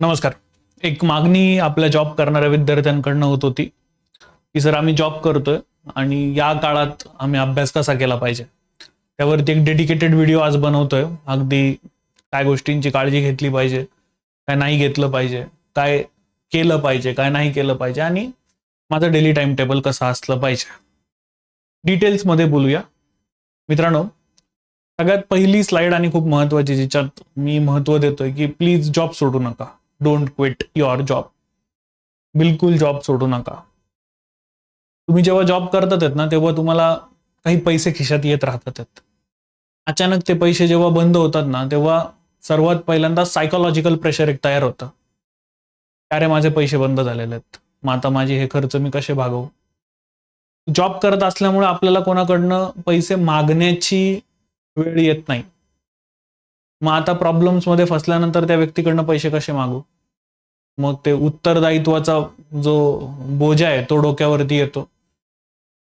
नमस्कार. एक मागणी आपल्या जॉब करणाऱ्या विद्यार्थ्यांकडनं होत होती की सर आम्ही जॉब करतोय आणि या काळात आम्ही अभ्यास कसा केला पाहिजे? त्यावरती एक डेडिकेटेड व्हिडिओ आज बनवतोय. अगदी काय गोष्टींची काळजी घेतली पाहिजे काय नाही घेतलं पाहिजे काय केलं पाहिजे काय नाही केलं पाहिजे आणि माझं डेली टाइम टेबल कसं असलं पाहिजे. डिटेल्समध्ये बोलूया. मित्रांनो सगळ्यात पहिली स्लाइड आणि खूप महत्वाची जिच्यात मी महत्त्व देतोय की प्लीज जॉब सोडू नका. डोंट क्विट युअर जॉब बिलकुल जॉब सोडू नका. तुम्ही जेव्हा जॉब करतात आहेत ना तेव्हा तुम्हाला काही पैसे खिशात येत राहतात आहेत. अचानक ते पैसे जेव्हा बंद होतात ना तेव्हा सर्वात पहिल्यांदा सायकोलॉजिकल प्रेशर एक तयार होतं. अरे माझे पैसे बंद झालेले आहेत. मग आता माझे हे खर्च मी कसे भागवू? जॉब करत असल्यामुळे आपल्याला कोणाकडनं पैसे मागण्याची वेळ येत नाही. मग आता प्रॉब्लेम्समध्ये फसल्यानंतर त्या व्यक्तीकडनं पैसे कसे मागू? मग ते उत्तरदायित्वाचा जो बोजा आहे तो डोक्यावरती येतो.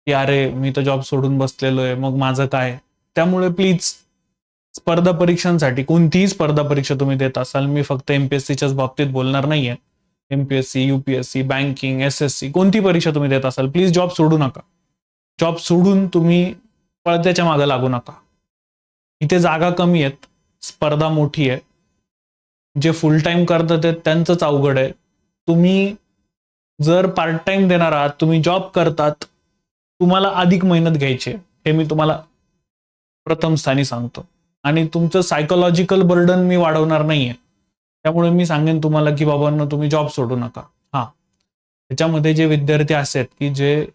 की अरे मी तर जॉब सोडून बसलेलो आहे मग माझं काय? त्यामुळे प्लीज स्पर्धा परीक्षांसाठी कोणतीही स्पर्धा परीक्षा तुम्ही देत असाल मी फक्त एमपीएससीच्याच बाबतीत बोलणार नाहीये. MPSC UPSC banking S S C कोणती परीक्षा तुम्ही देत असाल प्लीज जॉब सोडू नका. जॉब सोडून तुम्ही पळत्याच्या मागे लागू नका. इथे जागा कमी आहेत. स्पर्धा मोठी आहे. जे फुल टाइम करतात आहेत त्यांचंच अवघड आहे. तुम्ही जर पार्ट टाइम देणार आहात तुम्ही जॉब करतात तुम्हाला अधिक मेहनत घ्यायची आहे. हे मी तुम्हाला प्रथम स्थानी सांगतो. आणि तुमचं सायकोलॉजिकल बर्डन मी वाढवणार नाहीये. त्यामुळे मी सांगेन तुम्हाला की बाबांना तुम्ही जॉब सोडू नका. हा. त्याच्यामध्ये जे विद्यार्थी असे आहेत की जे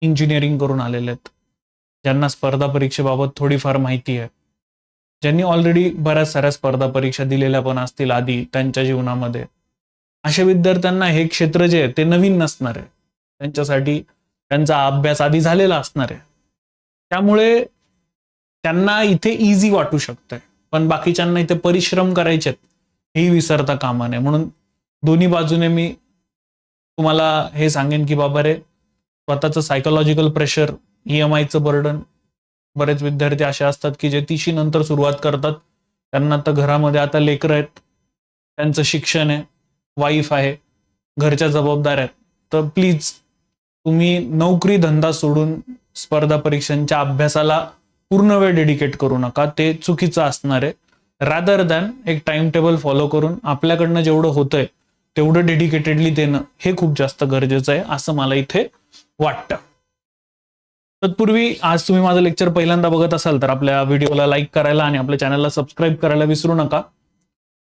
इंजिनिअरिंग करून आलेले आहेत ज्यांना स्पर्धा परीक्षेबाबत थोडीफार माहिती आहे ज्यांनी ऑलरेडी बऱ्याच साऱ्या स्पर्धा परीक्षा दिलेल्या पण असतील आधी त्यांच्या जीवनामध्ये. अशा विद्यार्थ्यांना हे क्षेत्र जे आहे ते नवीन नसणार आहे. त्यांच्यासाठी त्यांचा अभ्यास आधी झालेला असणार आहे. त्यामुळे त्यांना इथे इझी वाटू शकतंय. पण बाकीच्यांना इथे परिश्रम करायचेत हेही विसरता कामा नये. म्हणून दोन्ही बाजूने मी तुम्हाला हे सांगेन की बाबा रे स्वतःचं सायकोलॉजिकल प्रेशर ई एम आयचं बर्डन बरेच विद्यार्थी असे असतात की जे तिशी नंतर सुरुवात करतात. त्यांना आता घरामध्ये आता लेकरं आहेत. त्यांचं शिक्षण आहे. वाईफ आहे. घरच्या जबाबदाऱ्या आहेत. तर प्लीज तुम्ही नोकरी धंदा सोडून स्पर्धा परीक्षांच्या अभ्यासाला पूर्ण वेळ डेडिकेट करू नका. ते चुकीचं असणार आहे. रादर दॅन एक टाइम टेबल फॉलो करून आपल्याकडनं जेवढं होतंय तेवढं डेडिकेटेडली देणं हे खूप जास्त गरजेचं आहे असं मला इथे वाटतं. तत्पूर्वी आज तुम्ही माझं लेक्चर पहिल्यांदा बघत असाल तर आपल्या व्हिडिओला लाईक करायला आणि आपल्या चॅनलला सबस्क्राईब करायला विसरू नका.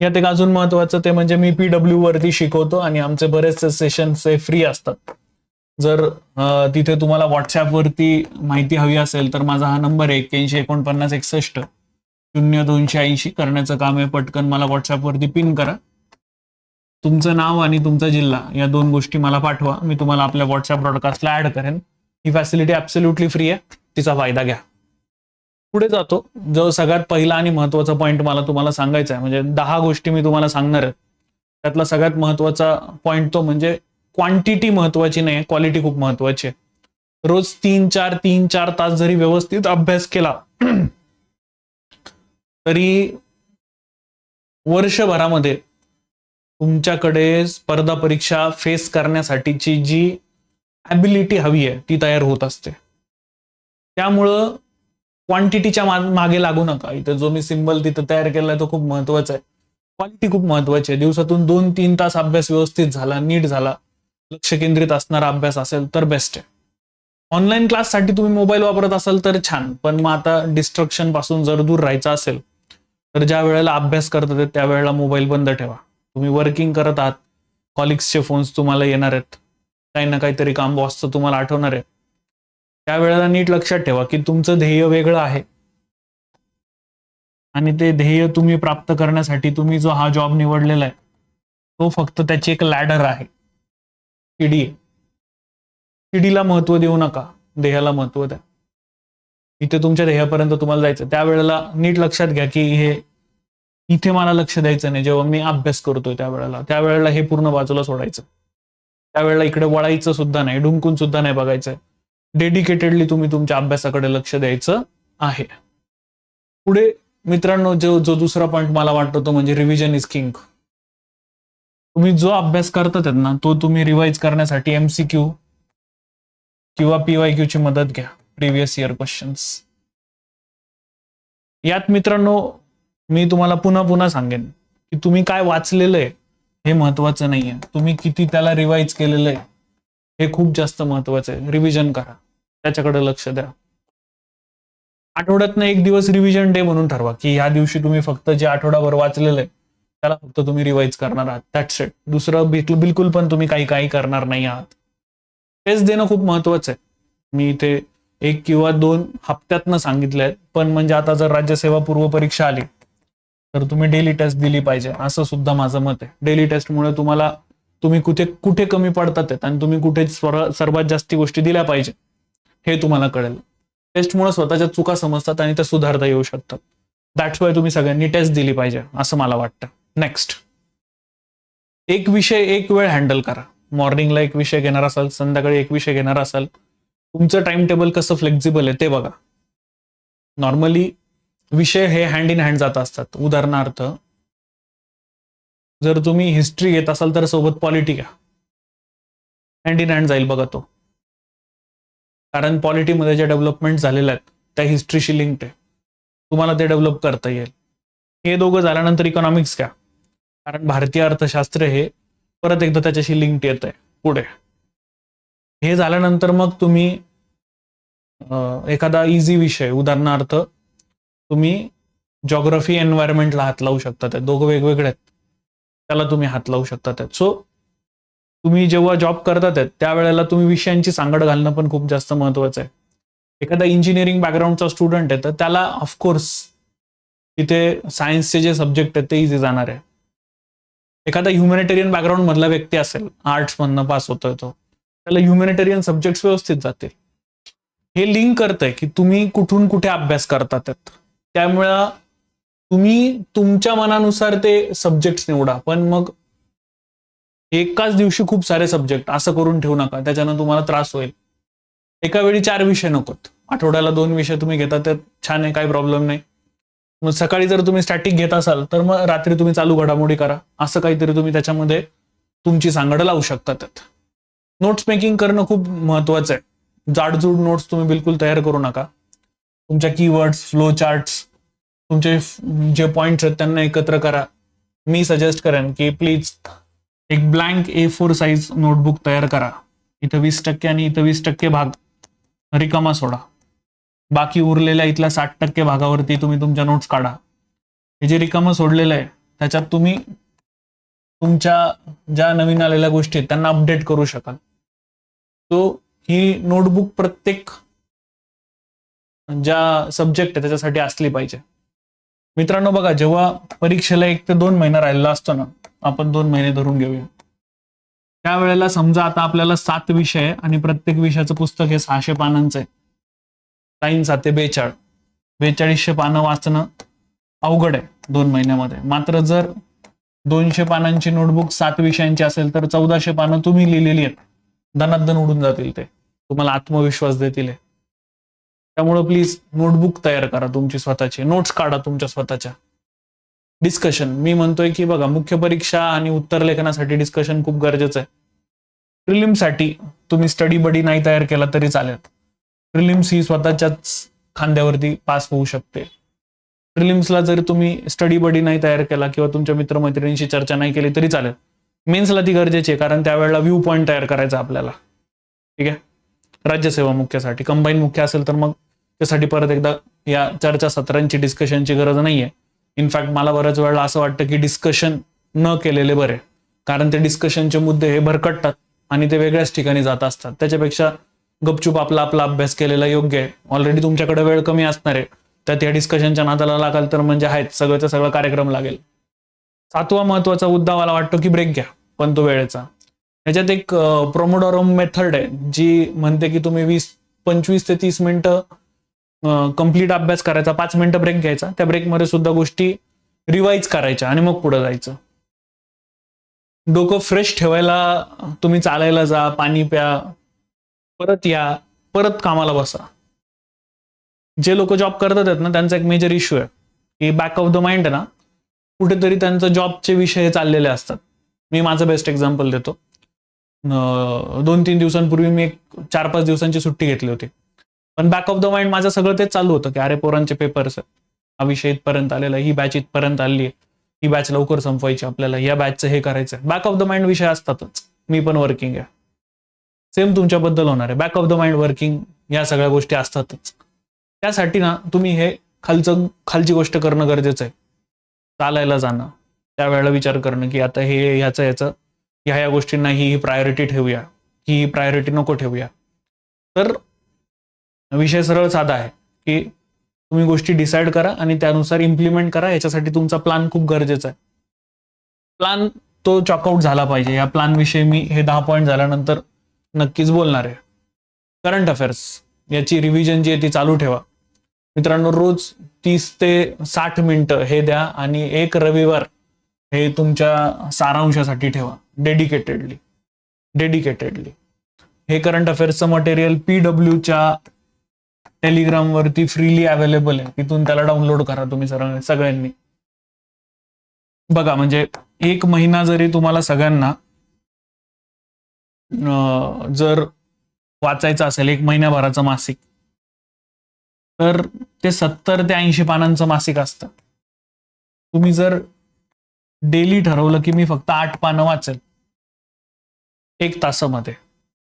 यात एक अजून महत्वाचं ते म्हणजे मी पीडब्ल्यू वरती शिकवतो आणि आमचे बरेचसे सेशन्स हे फ्री असतात. जर तिथे तुम्हाला व्हॉट्सॲपवरती माहिती हवी असेल तर माझा हा नंबर आहे एक्क्याऐंशी एकोणपन्नास एकसष्ट शून्य दोनशे ऐंशी. करण्याचं काम आहे पटकन मला व्हॉट्सॲपवरती पिन करा. तुमचं नाव आणि तुमचा जिल्हा या दोन गोष्टी मला पाठवा. मी तुम्हाला आपल्या व्हॉट्सअप ब्रॉडकास्टला ऍड करेन. ही फॅसिलिटी ॲब्सोल्युटली फ्री आहे. तिचा फायदा घ्या. पुढे जातो. जो सगळ्यात पहिला आणि महत्त्वाचा पॉईंट मला तुम्हाला सांगायचा आहे म्हणजे दहा गोष्टी मी तुम्हाला सांगणार आहे. त्यातला सगळ्यात महत्त्वाचा पॉईंट तो म्हणजे क्वांटिटी महत्वाची नाही क्वालिटी खूप महत्वाची आहे. रोज तीन चार तीन चार तास जरी व्यवस्थित अभ्यास केला तरी वर्षभरामध्ये तुमच्याकडे स्पर्धा परीक्षा फेस करण्यासाठीची जी ॲबिलिटी हवी आहे ती तयार होत असते. त्यामुळं क्वांटिटीच्या मागे लागू नका. इथं जो मी सिम्बल तिथं तयार केलाय तो खूप महत्त्वाचा आहे. क्वालिटी खूप महत्वाची आहे. दिवसातून दोन तीन तास अभ्यास व्यवस्थित झाला नीट झाला लक्ष केंद्रित असणारा अभ्यास असेल तर बेस्ट आहे. ऑनलाईन क्लाससाठी तुम्ही मोबाईल वापरत असाल तर छान. पण मग आता डिस्ट्रक्शनपासून जर दूर राहायचं असेल तर ज्या वेळेला अभ्यास करतात त्यावेळेला मोबाईल बंद ठेवा. तुम्ही वर्किंग करत आहात कॉलिग्सचे फोन्स तुम्हाला येणार आहेत. काही ना काहीतरी काम बॉसचं तुम्हाला आठवणार आहे. त्यावेळेला नीट लक्षात ठेवा की तुमचं ध्येय वेगळं आहे. आणि ते ध्येय तुम्ही प्राप्त करण्यासाठी तुम्ही जो हा जॉब निवडलेला आहे तो फक्त त्याची एक लॅडर आहे. शिडी शिडीला महत्त्व देऊ नका. ध्येयाला महत्त्व द्या. इथे तुमच्या ध्येयापर्यंत तुम्हाला जायचं. त्यावेळेला नीट लक्षात घ्या की हे इथे मला लक्ष द्यायचं नाही. जेव्हा मी अभ्यास करतोय त्यावेळेला त्यावेळेला हे पूर्ण बाजूला सोडायचं. त्यावेळेला इकडे वळायचं सुद्धा नाही डुंकून सुद्धा नाही बघायचं. डेडिकेटेडली तुम्ही तुमच्या अभ्यासाकडे लक्ष द्यायचं आहे. पुढे मित्रांनो जो जो दुसरा पॉईंट मला वाटतो तो म्हणजे रिव्हिजन इज किंग तुम्ही जो अभ्यास करतात ना तो तुम्ही रिवाइज करण्यासाठी एमसीक्यू किंवा पीवाय क्यू ची मदत घ्या प्रिव्हियस इयर क्वेश्चन्स यात मित्रांनो मी तुम्हाला पुन्हा पुन्हा सांगेन की तुम्ही काय वाचलेलं आहे हे महत्वाचं नाहीये. तुम्ही किती त्याला रिवाइज केलेलं आहे हे खूप जास्त महत्वाचं आहे. रिव्हिजन करा. त्याच्याकडे लक्ष द्या. आठवड्यातनं एक दिवस रिव्हिजन डे म्हणून ठरवा की ह्या दिवशी तुम्ही फक्त जे आठवडाभर वाचलेलं आहे त्याला फक्त तुम्ही रिवाइज करणार आहात. दॅट्स इट दुसरं बिलकुल पण तुम्ही काही काही करणार नाही आहात. टेस्ट देणं खूप महत्वाचं आहे. मी इथे एक किंवा दोन हप्त्यातनं सांगितले आहेत पण म्हणजे आता जर राज्यसेवा पूर्व परीक्षा आली तर तुम्ही डेली टेस्ट दिली पाहिजे. असं सुद्धा माझं मत आहे. डेली टेस्टमुळे तुम्हाला तुम्ही कुठे कुठे कमी पडतात आणि तुम्ही कुठे सर्वात जास्ती गोष्टी दिल्या पाहिजे हे तुम्हाला कळेल. टेस्टमुळे स्वतःच्या चुका समजतात आणि त्या सुधारता येऊ शकतात. दॅट्स वाय तुम्ही सगळ्यांनी टेस्ट दिली पाहिजे असं मला वाटतं. नेक्स्ट एक विषय एक वेळ हँडल करा. मॉर्निंगला एक विषय घेणार असाल संध्याकाळी एक विषय घेणार असाल. तुमचं टाइम टेबल कसं फ्लेक्झिबल आहे ते बघा. नॉर्मली विषय हे हँड इन हँड जात असतात. उदाहरणार्थ जर तुम्ही हिस्ट्री घेत असाल तर सोबत पॉलिटी घ्या. हँड इन हँड जाईल बघा तो. कारण पॉलिटीमध्ये जे डेव्हलपमेंट झालेल्या आहेत त्या हिस्ट्रीशी लिंक्ड आहे. तुम्हाला ते डेव्हलप करता येईल. हे दोघं झाल्यानंतर इकॉनॉमिक्स घ्या. कारण भारतीय अर्थशास्त्र हे परत एकदा त्याच्याशी लिंक्ड येत आहे. पुढे. हे झाल्यानंतर मग तुम्ही एखादा इझी विषय उदाहरणार्थ तुम्ही जॉग्रफी एन्व्हायरमेंटला हात लावू शकता ते दोघं वेगवेगळे आहेत. त्याला तुम्ही हात लावू शकता त्यात. सो तुम्ही जेव्हा जॉब करतात त्यात त्यावेळेला तुम्ही विषयांची सांगड घालणं पण खूप जास्त महत्वाचं आहे. एखादा इंजिनिअरिंग बॅकग्राऊंडचा स्टुडंट आहे तर त्याला ऑफकोर्स तिथे सायन्सचे जे सब्जेक्ट आहेत ते इझी जाणार आहे. एखादा ह्युमॅनिटेरियन बॅकग्राऊंड मधला व्यक्ती असेल आर्ट्समधनं पास होतोय तो त्याला ह्युमॅनिटेरियन सब्जेक्ट व्यवस्थित जातील. हे लिंक करतंय की तुम्ही कुठून कुठे अभ्यास करता त्यात. त्यामुळं तुम्ही तुमच्या मनानुसार ते सब्जेक्ट निवडा. पण मग एकाच दिवशी खूप सारे सब्जेक्ट असं करून ठेवू नका. त्याच्यानं तुम्हाला त्रास होईल. एका वेळी चार विषय नकोत. आठवड्याला दोन विषय तुम्ही घेता त्यात छान आहे काही प्रॉब्लेम नाही. मग सकाळी जर तुम्ही स्टॅटिक घेत असाल तर मग रात्री तुम्ही चालू घडामोडी करा. असं काहीतरी तुम्ही त्याच्यामध्ये तुमची सांगड लावू शकता त्यात. नोट्स मेकिंग करणं खूप महत्वाचं आहे. जाडजूड नोट्स तुम्ही बिलकुल तयार करू नका. तुमच्या कीवर्ड्स फ्लो चार्ट्स तुमचे जे पॉईंट्स आहेत त्यांना एकत्र करा. मी सजेस्ट करेन की प्लीज एक blank A four size notebook तयार करा. इथं वीस टक्के आणि इथं वीस टक्के भाग. रिकामा सोडा. बाकी उरलेल्या इथल्या साठ टक्के भागावरती तुम्ही तुमच्या नोट्स काढा. हे जे रिकामं सोडलेलं आहे त्याच्यात तुम्ही तुमच्या ज्या नवीन आलेल्या गोष्टी आहेत त्यांना अपडेट करू शकाल. तो ही नोटबुक प्रत्येक ज्या सब्जेक्ट आहे त्याच्यासाठी असली पाहिजे. मित्रांनो बघा जेव्हा परीक्षेला एक ते दोन महिना राहिलेला असतो ना आपण दोन महिने धरून घेऊया. त्यावेळेला समजा आता आपल्याला सात विषय आहे आणि प्रत्येक विषयाचं पुस्तक हे सहाशे पानांचं आहे. साईन साते बेचाळ. बेचाळीसशे पानं वाचणं अवघड आहे दोन महिन्यामध्ये. मात्र जर दोनशे पानांची नोटबुक सात विषयांची असेल तर चौदाशे पानं तुम्ही लिहिलेली आहेत. दनादन उडून जातील ते. तुम्हाला आत्मविश्वास देतील त्यामुळं प्लीज नोटबुक तयार करा तुमची स्वतःची. नोट्स काढा तुमच्या स्वतःच्या. डिस्कशन मी म्हणतोय की बघा मुख्य परीक्षा आणि उत्तर लेखनासाठी डिस्कशन खूप गरजेचं आहे. प्रिलिमसाठी तुम्ही स्टडी बडी नाही तयार केला तरी चालेल. प्रिलिम्स ही स्वतःच्याच खांद्यावरती पास होऊ शकते. प्रिलिम्सला जर तुम्ही स्टडी बडी नाही तयार केला किंवा तुमच्या मित्रमैत्रिणींशी चर्चा नाही केली तरी चालेल. मेन्सला ती गरजेची आहे कारण त्यावेळेला व्ह्यू पॉईंट तयार करायचा आपल्याला. ठीक आहे? राज्यसेवा मुख्यासाठी. कंबाईन मुख्य असेल तर मग त्यासाठी परत एकदा या चर्चा सत्रांची डिस्कशनची गरज नाहीये. इनफॅक्ट मला बऱ्याच वेळेला असं वाटतं की डिस्कशन न केलेले बरे. कारण ते डिस्कशनचे मुद्दे हे भरकटतात आणि ते वेगळ्याच ठिकाणी जात असतात. त्याच्यापेक्षा गपचूप आपला आपला अभ्यास केलेला योग्य आहे. ऑलरेडी तुमच्याकडे वेळ कमी असणार आहे. त्यात या डिस्कशनच्या नादाला लागाल तर म्हणजे आहेत सगळ्याचा सगळा कार्यक्रम लागेल. सातवा महत्त्वाचा मुद्दा मला वाटतो की ब्रेक घ्या. पण तो वेळेचा. याच्यात एक प्रोमोडोरम मेथड आहे. जी म्हणते की तुम्ही वीस पंचवीस ते तीस मिनिटं कंप्लीट अभ्यास करायचा पाच मिनिटं ब्रेक घ्यायचा त्या ब्रेकमध्ये सुद्धा गोष्टी रिवाईज करायच्या आणि मग पुढे जायचं. डोकं फ्रेश ठेवायला तुम्ही चालायला जा पाणी प्या परत या परत कामाला बसा. जे लोक जॉब करतात आहेत ना त्यांचा एक मेजर इश्यू आहे. की बॅक ऑफ द माइंड आहे ना कुठेतरी त्यांचं जॉबचे विषय चाललेले असतात. मी माझं बेस्ट एक्झाम्पल देतो. दोन तीन दिवसांपूर्वी मी एक चार पाच दिवसांची सुट्टी घेतली होती. पण बॅक ऑफ द माइंड माझं सगळं तेच चालू होतं की अरे पोरांचे पेपर्स हा विषय इथपर्यंत आलेला ही बॅच इथपर्यंत आली आहे. ही बॅच लवकर संपवायची आपल्याला या बॅचचं हे करायचं बॅक ऑफ द माइंड विषय असतातच. मी पण वर्किंग आहे. सेम तुमच्याबद्दल होणार आहे. Back of the mind working या सगळ्या गोष्टी असतातच. त्यासाठी ना तुम्ही हे खालचं खालची गोष्ट करणं गरजेचं आहे. चालायला जाणं. त्यावेळेला विचार करणं की आता हे ह्याचं याचं ह्या या गोष्टींना ही प्रायोरिटी ठेवूया. ही प्रायोरिटी नको ठेवूया. तर विषय सरळ साधा आहे की तुम्ही गोष्टी डिसाईड करा आणि त्यानुसार इम्प्लिमेंट करा याच्यासाठी तुमचा प्लान खूप गरजेचा आहे. प्लान तो चॉकआउट झाला पाहिजे. या प्लान विषयी मी हे दहा पॉईंट झाल्यानंतर नक्कीच बोलणार आहे. करंट अफेअर्स याची रिव्हिजन जी आहे ती चालू ठेवा. मित्रांनो रोज तीस ते साठ मिनटं हे द्या आणि एक रविवार हे तुमच्या सारांशासाठी ठेवा. डेडिकेटेडली डेडिकेटेडली हे करंट अफेअर्सचं मटेरियल पी डब्ल्यूच्या टेलिग्राम वरती फ्रीली अवेलेबल आहे. तिथून त्याला डाउनलोड करा तुम्ही सर सगळ्यांनी. बघा म्हणजे एक महिना जरी तुम्हाला सगळ्यांना जर वाचायचं असेल एक महिन्याभराचं मासिक तर ते सत्तर ते ऐंशी पानांचं मासिक असतं. तुम्ही जर डेली ठरवलं की मी फक्त आठ पानं वाचेल एक तासामध्ये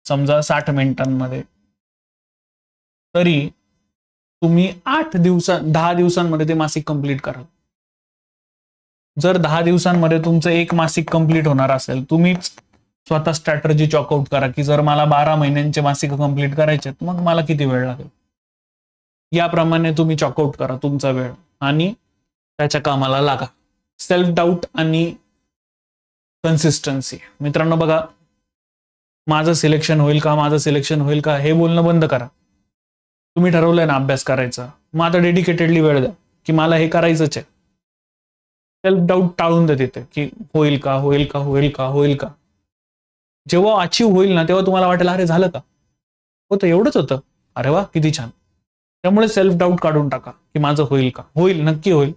समजा साठ मिनिटांमध्ये तरी तुम्ही आठ दिवसा दहा दिवसांमध्ये ते मासिक कंप्लीट कराल. जर दहा दिवसांमध्ये तुमचं एक मासिक कंप्लीट होणार असेल तुम्हीच स्वतः स्ट्रॅटर्जी चॉकआउट करा की जर मला बारा महिन्यांचे मासिक कंप्लीट करायचे मग मला किती वेळ लागेल? याप्रमाणे तुम्ही चॉकआउट करा तुमचा वेळ आणि त्याच्या कामाला लागा. सेल्फ डाऊट आणि कन्सिस्टन्सी मित्रांनो बघा माझं सिलेक्शन होईल का माझं सिलेक्शन होईल का हे बोलणं बंद करा. तुम्ही ठरवलंय ना अभ्यास करायचा. मग आता डेडिकेटेडली वेळ द्या की मला हे करायचंच आहे. सेल्फ डाऊट टाळून द्या तिथे की होईल का होईल का होईल का होईल का. जेव्हा अचीव होईल ना तेव्हा तुम्हाला वाटेल अरे झालं का? होतं एवढंच होतं. अरे वा किती छान. त्यामुळे सेल्फ डाऊट काढून टाका की माझं होईल का. होईल नक्की होईल.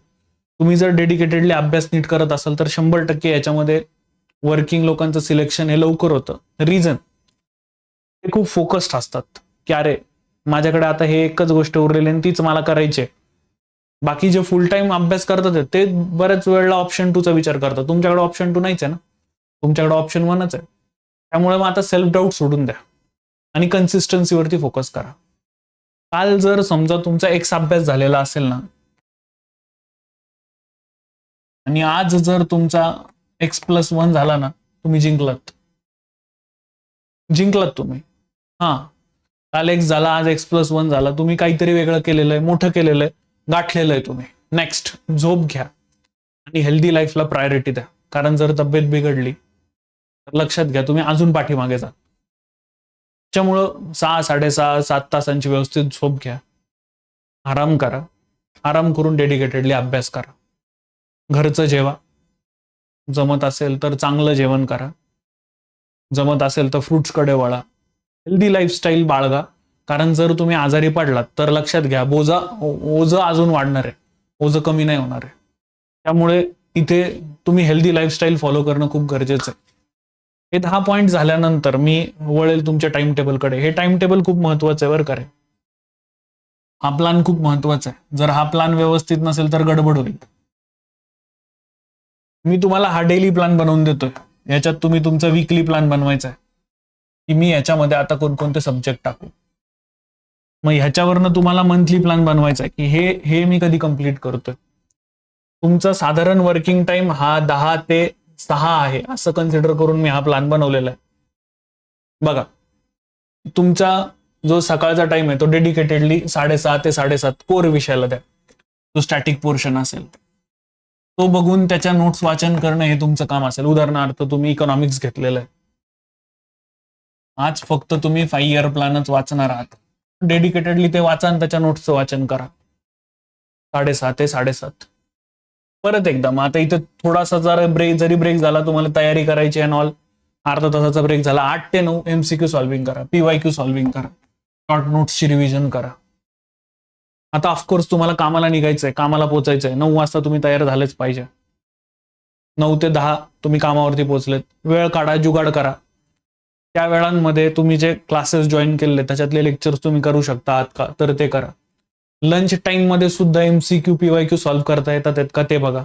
तुम्ही जर डेडिकेटेडली अभ्यास नीट करत असाल तर शंभर टक्के याच्यामध्ये वर्किंग लोकांचं सिलेक्शन हे लवकर होतं. रिझन ते खूप फोकस्ड असतात की अरे माझ्याकडे आता हे एकच गोष्ट उरलेली आणि तीच मला करायची आहे. बाकी जे फुल टाइम अभ्यास करतात ते बऱ्याच वेळेला ऑप्शन टूचा विचार करतात. तुमच्याकडे ऑप्शन टू नाहीच आहे ना? तुमच्याकडे ऑप्शन वनच आहे. त्यामुळे मग आता सेल्फ डाऊट सोडून द्या. आणि कन्सिस्टन्सीवरती फोकस करा. काल जर समजा तुमचा एक्स अभ्यास झालेला असेल ना? आणि आज जर तुमचा एक्स प्लस वन झाला ना तुम्ही जिंकलात. जिंकलात तुम्ही. हा. काल एक्स झाला आज एक्स प्लस वन झाला. तुम्ही काहीतरी वेगळं केलेलं आहे मोठं केलेलं आहे. गाठलेलं आहे तुम्ही. नेक्स्ट झोप घ्या. आणि हेल्दी लाईफला प्रायोरिटी द्या. कारण जर तब्येत बिघडली तर लक्षात घ्या तुम्ही अजून पाठीमागे जा. त्याच्यामुळं सहा साडेसहा सात तासांची व्यवस्थित झोप घ्या. आराम करा. आराम करून डेडिकेटेडली अभ्यास करा. घरचं जेवा. जमत असेल तर चांगलं जेवण करा. जमत असेल तर फ्रुट्सकडे वळा. हेल्दी लाईफस्टाईल बाळगा. कारण जर तुम्ही आजारी पडलात तर लक्षात घ्या बोजा ओझं अजून वाढणार आहे. ओझं कमी नाही होणार आहे. त्यामुळे इथे तुम्ही हेल्दी लाईफस्टाईल फॉलो करणं खूप गरजेचं आहे. हे दहा पॉईंट झाल्यानंतर मी वळेल तुमच्या टाइम टेबलकडे हे टाइम टेबल खूप महत्वाचं आहे बरं का रे. हा प्लान खूप महत्त्वाचा आहे. जर हा प्लान व्यवस्थित नसेल तर गडबड होईल. मी तुम्हाला हा डेली प्लॅन बनवून देतोय. याच्यात तुम्ही तुमचा वीकली प्लॅन बनवायचा आहे. की मी याच्यामध्ये आता कोणकोणते सब्जेक्ट टाकू? मग ह्याच्यावरनं तुम्हाला मंथली प्लॅन बनवायचा आहे की हे हे मी कधी कंप्लीट करतोय? तुमचा साधारण वर्किंग टाइम हा दहा ते सहा आहे असं कन्सिडर करून मी हा प्लॅन बनवलेला आहे. बघा तुमचा जो सकाळचा टाइम आहे तो डेडिकेटेडली साडेसहा ते साडेसात कोर विषयाला द्या. जो स्टॅटिक पोर्शन असेल तो बघून त्याच्या नोट्स वाचन करणं हे तुमचं काम असेल. उदाहरणार्थ तुम्ही इकॉनॉमिक्स घेतलेलं आहे. आज फक्त तुम्ही फाईव्ह इयर प्लॅनच वाचणार आहात. डेडिकेटेडली ते वाचा आणि त्याच्या नोट्सचं वाचन करा. साडेसहा ते साडेसात. परत एकदा मग आता इथे थोडासा जरा ब्रेक जरी ब्रेक झाला तुम्हाला तयारी करायची आहे ऑल अर्धा तासाचा ब्रेक झाला आठ ते नऊ एमसीक्यू सॉल्व्हिंग करा पीवाय क्यू सॉल्व्हिंग करा शॉर्ट नोट्सची रिव्हिजन करा. आता ऑफकोर्स तुम्हाला कामाला निघायचंय कामाला पोचायचंय. नऊ वाजता तुम्ही तयार झालेच पाहिजे. नऊ ते दहा तुम्ही कामावरती पोहोचलेत वेळ काढा जुगाड करा. त्या वेळांमध्ये तुम्ही जे क्लासेस जॉईन केले त्याच्यातले लेक्चर्स तुम्ही करू शकता आहात का? तर ते करा. लंच टाइममध्ये सुद्धा M C Q P Y Q solve करता येतात आहेत का ते बघा.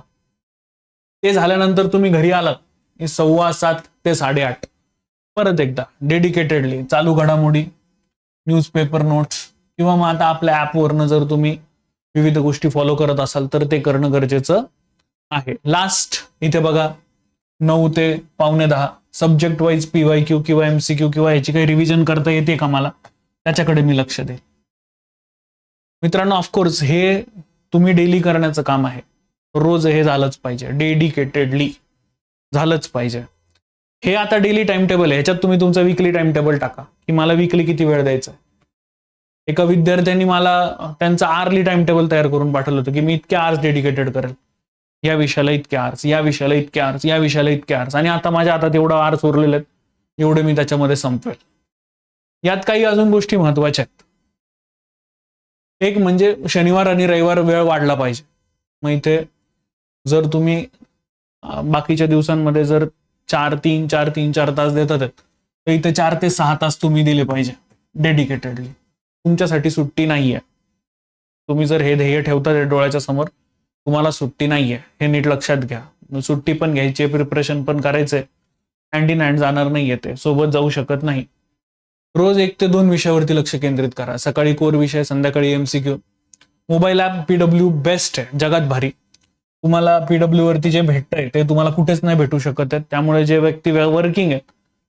ते झाल्यानंतर तुम्ही घरी आलात. सव्वा सात ते साडेआठ परत एकदा डेडिकेटेडली चालू घडामोडी न्यूजपेपर नोट्स किंवा मग आता आपल्या ॲपवरनं जर तुम्ही विविध गोष्टी फॉलो करत असाल तर ते करणं गरजेचं आहे. लास्ट इथे बघा नऊ ते पावणे दहा. Subject wise P Y Q किंवा एम सी क्यू किंवा याची काही रिव्हिजन करता येते का मला? त्याच्याकडे मी लक्ष देईल मित्रांनो ऑफकोर्स हे तुम्ही डेली करण्याचं काम आहे. रोज हे झालंच पाहिजे. डेडिकेटेडली झालंच पाहिजे. हे आता डेली टाइम टेबल आहे. ह्याच्यात तुम्ही तुमचं विकली टाइम टेबल टाका. की मला विकली किती वेळ द्यायचा? आहे एका विद्यार्थ्यांनी मला त्यांचं आर्ली टाइम टेबल तयार करून पाठवलं होतं की मी इतके आर्स डेडिकेटेड करेल. या विषयाला इतके आर्स या विषयाला इतके आर्स या विषयाला इतके आर्स. आणि आता माझ्या हातात एवढं आर्स उरलेले आहेत एवढे मी त्याच्यामध्ये संपवेल यात काही अजून गोष्टी महत्त्वाच्या आहेत. एक म्हणजे शनिवार आणि रविवार वेळ वाढला पाहिजे. मग इथे जर तुम्ही बाकीच्या दिवसांमध्ये जर चार तीन चार तीन चार तास देतात आहेत, तर इथे चार ते सहा तास तुम्ही दिले पाहिजे डेडिकेटेडली तुमच्यासाठी सुट्टी नाहीये. तुम्ही जर हे ध्येय ठेवता डोळ्याच्या समोर तुम्हाला सुट्टी नाहीये. हे नीट लक्षात घ्या. सुट्टी पण घ्यायची प्रिपरेशन पण करायचंय. हँड इन हँड जाणार नाहीये ते. सोबत जाऊ शकत नाही. रोज एक ते दोन विषयावरती लक्ष केंद्रित करा. सकाळी कोर विषय संध्याकाळी MCQ mobile app PW best आहे. जगात भारी. तुम्हाला पीडब्ल्यू वरती जे भेटतंय ते तुम्हाला कुठेच नाही भेटू शकत आहेत. त्यामुळे जे व्यक्ती वर्किंग आहेत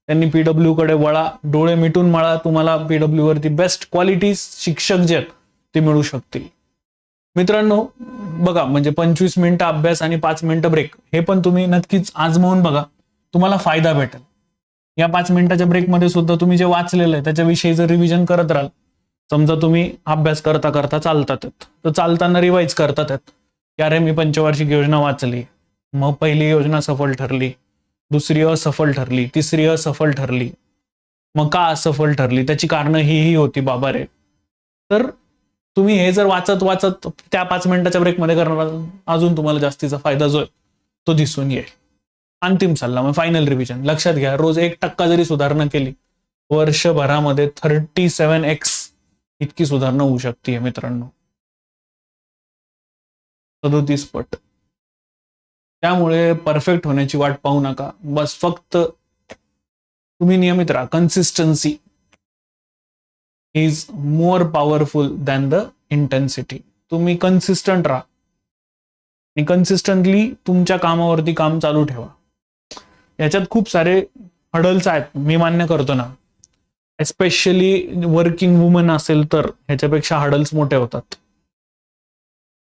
त्यांनी पीडब्ल्यू कडे वळा. डोळे मिटून मळा. तुम्हाला पीडब्ल्यू वरती बेस्ट क्वालिटी शिक्षक जे आहेत ते मिळू शकतील. मित्रांनो बघा म्हणजे पंचवीस मिनिटं अभ्यास आणि पाच मिनिटं ब्रेक हे पण तुम्ही नक्कीच आजमावून बघा. तुम्हाला फायदा भेटेल. या पाच मिनिटाच्या ब्रेकमध्ये सुद्धा तुम्ही जे वाचलेलं आहे त्याच्याविषयी जर रिव्हिजन करत राहाल समजा तुम्ही अभ्यास करता करता चालतात. तर चालताना रिवाईज करतात. की अरे मी पंचवार्षिक योजना वाचली. मग पहिली योजना सफल ठरली. दुसरी असफल ठरली. तिसरी असफल ठरली. मग का असफल ठरली? त्याची कारणं ही ही होती बाबा रे. तर तुम्ही हे जर वाचत वाचत त्या पाच मिनिटाच्या ब्रेकमध्ये करणार अजून तुम्हाला जास्तीचा फायदा जो आहे तो दिसून येईल. अंतिम सल्ला मग फायनल रिव्हिजन लक्षात घ्या रोज एक टक्का जरी सुधारणा केली वर्षभरामध्ये थर्टी सेवन एक्स इतकी सुधारणा होऊ शकते मित्रांनो. सदोतीस पट. त्यामुळे परफेक्ट होण्याची वाट पाहू नका. बस फक्त तुम्ही नियमित राहा. Consistency is more powerful than the intensity तुम्ही कन्सिस्टंट राहा. आणि कन्सिस्टंटली तुमच्या कामावरती काम चालू ठेवा. याच्यात खूप सारे हडल्स आहेत. मी मान्य करतो ना. एस्पेशली वर्किंग वुमन असेल तर ह्याच्यापेक्षा हडल्स मोठे होतात.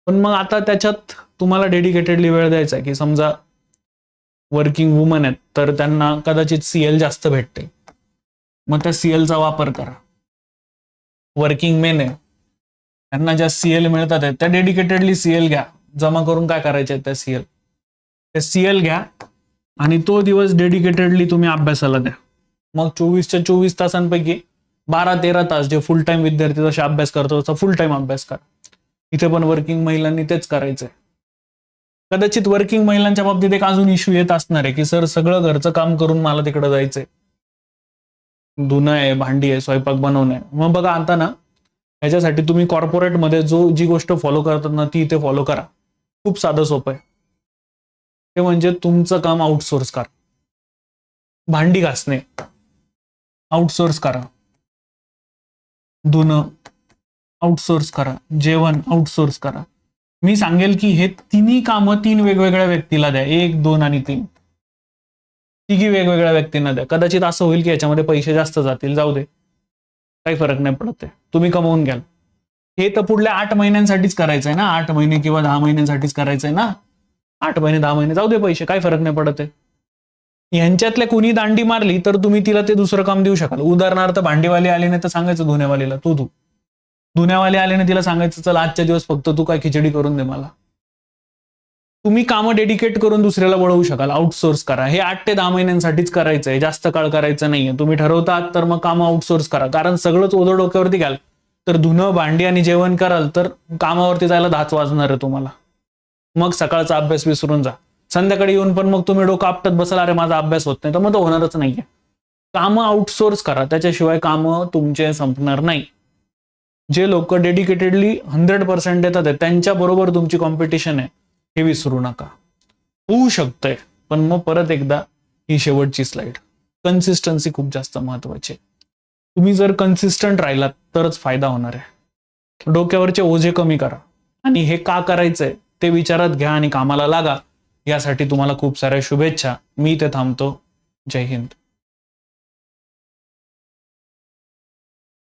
पण मग आता त्याच्यात तुम्हाला डेडिकेटेडली वेळ द्यायचा आहे की समजा वर्किंग वुमन आहेत तर त्यांना कदाचित सीएल जास्त भेटते. मग त्या सीएलचा वापर करा. वर्किंग मेन आहे. त्यांना ज्या सीएल मिळतात आहेत त्या डेडिकेटेडली सीएल घ्या. जमा करून काय करायचे आहेत त्या सीएल त्या सीएल घ्या आणि तो दिवस डेडिकेटेडली तुम्ही अभ्यासाला द्या. मग चोवीसच्या चोवीस तासांपैकी बारा तेरा तास जे फुल टाइम विद्यार्थी जसे अभ्यास करतो तसा फुल टाइम अभ्यास करा. इथे पण वर्किंग महिलांनी तेच करायचंय. कदाचित वर्किंग महिलांच्या बाबतीत एक अजून इश्यू येत असणार आहे की सर सगळं घरचं काम करून मला तिकडे जायचंय. धुणं आहे भांडी आहे स्वयंपाक बनवणं आहे. मग बघा आता ना याच्यासाठी तुम्ही कॉर्पोरेटमध्ये जो जी गोष्ट फॉलो करतात ना ती इथे फॉलो करा. खूप साधं सोपं आहे. ते म्हणजे तुमचं काम आउटसोर्स करा. भांडी घासणे. आउटसोर्स करा. धुणं. आउटसोर्स करा. जेवण आउटसोर्स करा. मी सांगेल की हे तिन्ही कामं तीन वेगवेगळ्या व्यक्तीला द्या. एक दोन आणि तीन. तिघी वेगवेगळ्या व्यक्तींना द्या. कदाचित असं होईल की याच्यामध्ये पैसे जास्त जातील. जाऊ दे. काही फरक नाही पडत आहे. तुम्ही कमवून घ्याल. हे तर पुढल्या आठ महिन्यांसाठीच करायचंय ना? आठ महिने किंवा दहा महिन्यांसाठीच करायचंय ना? आठ महिने दहा महिने जाऊ दे पैसे. काय फरक नाही पडत आहे. यांच्यातल्या कुणी दांडी मारली तर तुम्ही तिला ते दुसरं काम देऊ शकाल. उदाहरणार्थ भांडीवाली आली नाही तर सांगायचं धुण्यावालीला तू तू धुण्यावाली आले ना तिला सांगायचं चल आजच्या दिवस फक्त तू काय खिचडी करून दे मला. तुम्ही कामं डेडिकेट करून दुसऱ्याला वळवू शकाल. आउटसोर्स करा. हे आठ ते दहा महिन्यांसाठीच करायचं आहे जास्त काळ करायचं नाहीये. तुम्ही ठरवतात तर मग कामं आउटसोर्स करा. कारण सगळंच ओझं डोक्यावरती घ्याल. तर धुणं भांडी आणि जेवण कराल तर कामावरती जायला दहाच वाजणार आहे तुम्हाला. मग सकाळचा अभ्यास विसरून जा. संध्याकाळी येऊन पण मग तुम्ही डोकं आपटत बसाल अरे माझा अभ्यास होत नाही. तर मग तो होणारच नाहीये. कामं आउटसोर्स करा. त्याच्याशिवाय कामं तुमचे संपणार नाही. जे लोक डेडिकेटेडली हंड्रेड पर्सेंट देतात त्यांच्याबरोबर त्यांच्या बरोबर तुमची कॉम्पिटिशन आहे. हे विसरू नका. होऊ शकतंय पण मग परत एकदा ही शेवटची स्लाइड कन्सिस्टन्सी खूप जास्त महत्वाची आहे. तुम्ही जर कन्सिस्टंट राहिलात तरच फायदा होणार आहे. डोक्यावरचे ओझे कमी करा. आणि हे का करायचंय ते विचारात घ्या आणि कामाला लागा. यासाठी तुम्हाला खूप साऱ्या शुभेच्छा. मी ते थांबतो. जय हिंद.